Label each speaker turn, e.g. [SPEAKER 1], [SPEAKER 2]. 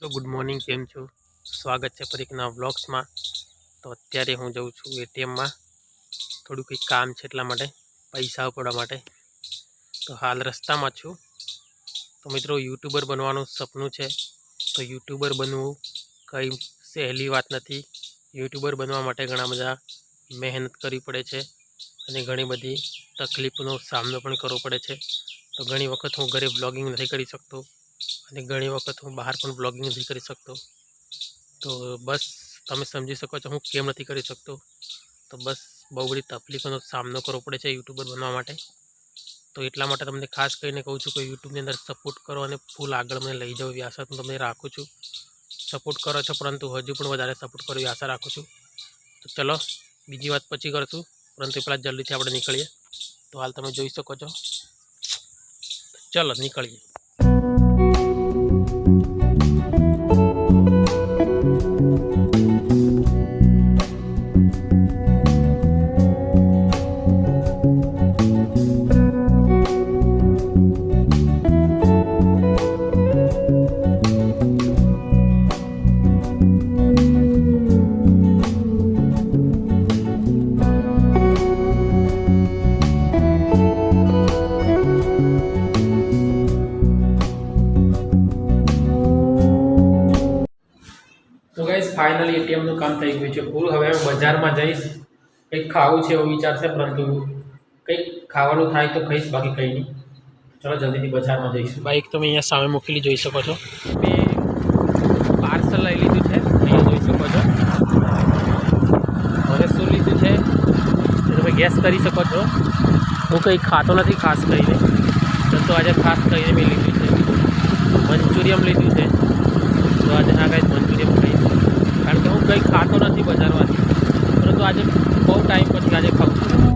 [SPEAKER 1] તો good morning. કેમ છો? સ્વાગત છે ફરીકના વ્લોગ્સમાં. તો અત્યારે હું જઉં છું એટીએમમાં. થોડું કંઈક કામ છે એટલા માટે, પૈસા ઉપાડવા માટે. તો હાલ રસ્તામાં છું. તો મિત્રો, યુટ્યુબર બનવાનું સપનું છે. તો યુટ્યુબર બનવું કંઈ સહેલી વાત નથી. યુટ્યુબર બનવા માટે ઘણા બધા મહેનત કરવી પડે છે અને ઘણી બધી તકલીફનો સામનો પણ કરવો પડે છે. તો ઘણી વખત હું ઘરે બ્લોગિંગ નથી કરી શકતો. અને ઘણી વખત હું બહાર પણ બ્લોગિંગ નથી કરી શકતો. તો બસ તમે સમજી શકો છો હું કેમ નથી કરી શકતો. તો બસ બહુ બધી તકલીફોનો સામનો કરવો પડે છે યુટ્યુબર બનવા માટે. તો એટલા માટે તમને ખાસ કરીને કહું છું કે યુટ્યુબની અંદર સપોર્ટ કરો અને ફૂલ આગળ મને લઈ જાઓ એવી આશા હું તમને રાખું છું. સપોર્ટ કરો છો પરંતુ હજુ પણ વધારે સપોર્ટ કરો એવી આશા રાખું છું. તો ચલો બીજી વાત પછી કરશું. પરંતુ પહેલાં જલ્દીથી આપણે નીકળીએ. તો હાલ તમે જોઈ શકો છો. ચલો નીકળીએ. તો ગાઈઝ ફાઇનલી એટીએમનું કામ થઈ ગયું છે પૂરું. હવે હું બજારમાં જઈશ. કંઈક ખાવું છે એવું વિચારશે પરંતુ કંઈક ખાવાનું થાય તો ખાઈશ, બાકી કંઈ નહીં. ચલો, જલ્દીથી બજારમાં જઈશું. બાઈક તમે અહીંયા સામે મૂકેલી જોઈ શકો છો. મેં પાર્સલ લઈ લીધું છે, અહીંયા જોઈ શકો છો. મને શું લીધું છે તમે ગેસ કરી શકો છો. હું કંઈ ખાતો નથી ખાસ કરીને તો આજે ખાસ કરીને મેં લીધું છે. મંચુરિયમ લીધું છે. બહુ ટાઈમ પછી આજે ખાઉં